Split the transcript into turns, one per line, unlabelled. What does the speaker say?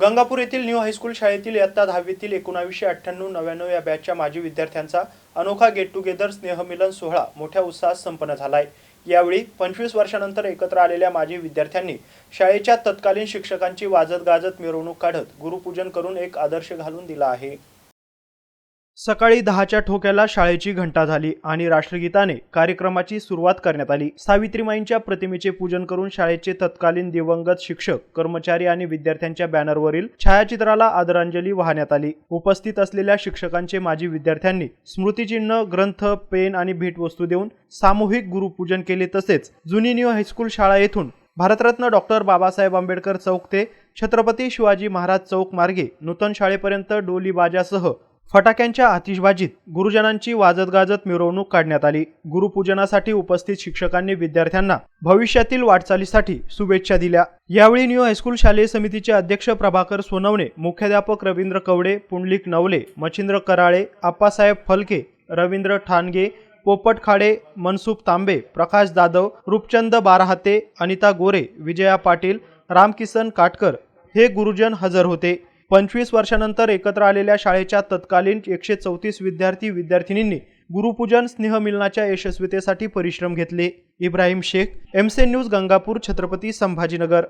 गंगापूर येथील new high school शाळेतील इयत्ता दहावीतील एकोणावीसशे अठ्ठ्याण्णव नव्याण्णव या बॅचच्या माजी विद्यार्थ्यांचा अनोखा गेट टुगेदर स्नेहमिलन सोहळा मोठ्या उत्साहात संपन्न झाला आहे यावेळी पंचवीस वर्षानंतर एकत्र आलेल्या माजी विद्यार्थ्यांनी शाळेच्या तत्कालीन शिक्षकांची वाजत गाजत मिरवणूक काढत गुरुपूजन करून एक आदर्श घालून दिला आहे. सकाळी दहाच्या ठोक्याला शाळेची घंटा झाली आणि राष्ट्रगीताने कार्यक्रमाची सुरुवात करण्यात आली. सावित्रीमाईंच्या प्रतिमेचे पूजन करून शाळेचे तत्कालीन दिवंगत शिक्षक कर्मचारी आणि विद्यार्थ्यांच्या बॅनरवरील छायाचित्राला आदरांजली वाहण्यात आली. उपस्थित असलेल्या शिक्षकांचे माजी विद्यार्थ्यांनी स्मृतिचिन्ह ग्रंथ पेन आणि भेटवस्तू देऊन सामूहिक गुरुपूजन केले तसेच जुनी न्यू हायस्कूल शाळा येथून भारतरत्न डॉक्टर बाबासाहेब आंबेडकर चौक ते छत्रपती शिवाजी महाराज चौक मार्गे नूतन शाळेपर्यंत डोलीबाजासह फटाक्यांच्या आतिषबाजीत गुरुजनांची वाजत गाजत मिरवणूक काढण्यात आली. गुरुपूजनासाठी उपस्थित शिक्षकांनी विद्यार्थ्यांना भविष्यातील वाटचालीसाठी शुभेच्छा दिल्या. यावेळी न्यू हायस्कूल शालेय समितीचे अध्यक्ष प्रभाकर सोनवणे मुख्याध्यापक रवींद्र कवडे पुंडलिक नवले मच्छिंद्र कराळे आप्पासाहेब फलके रवींद्र ठाणगे पोपट खाडे मनसुख तांबे प्रकाश जाधव रूपचंद बाराहाते अनिता गोरे विजया पाटील रामकिसन काटकर हे गुरुजन हजर होते. पंचवीस वर्षानंतर एकत्र आलेल्या शाळेच्या तत्कालीन एकशे चौतीस विद्यार्थी विद्यार्थिनींनी गुरुपूजन स्नेहमिलनाच्या यशस्वीतेसाठी परिश्रम घेतले. इब्राहिम शेख एमसे न्यूज गंगापूर छत्रपती संभाजीनगर.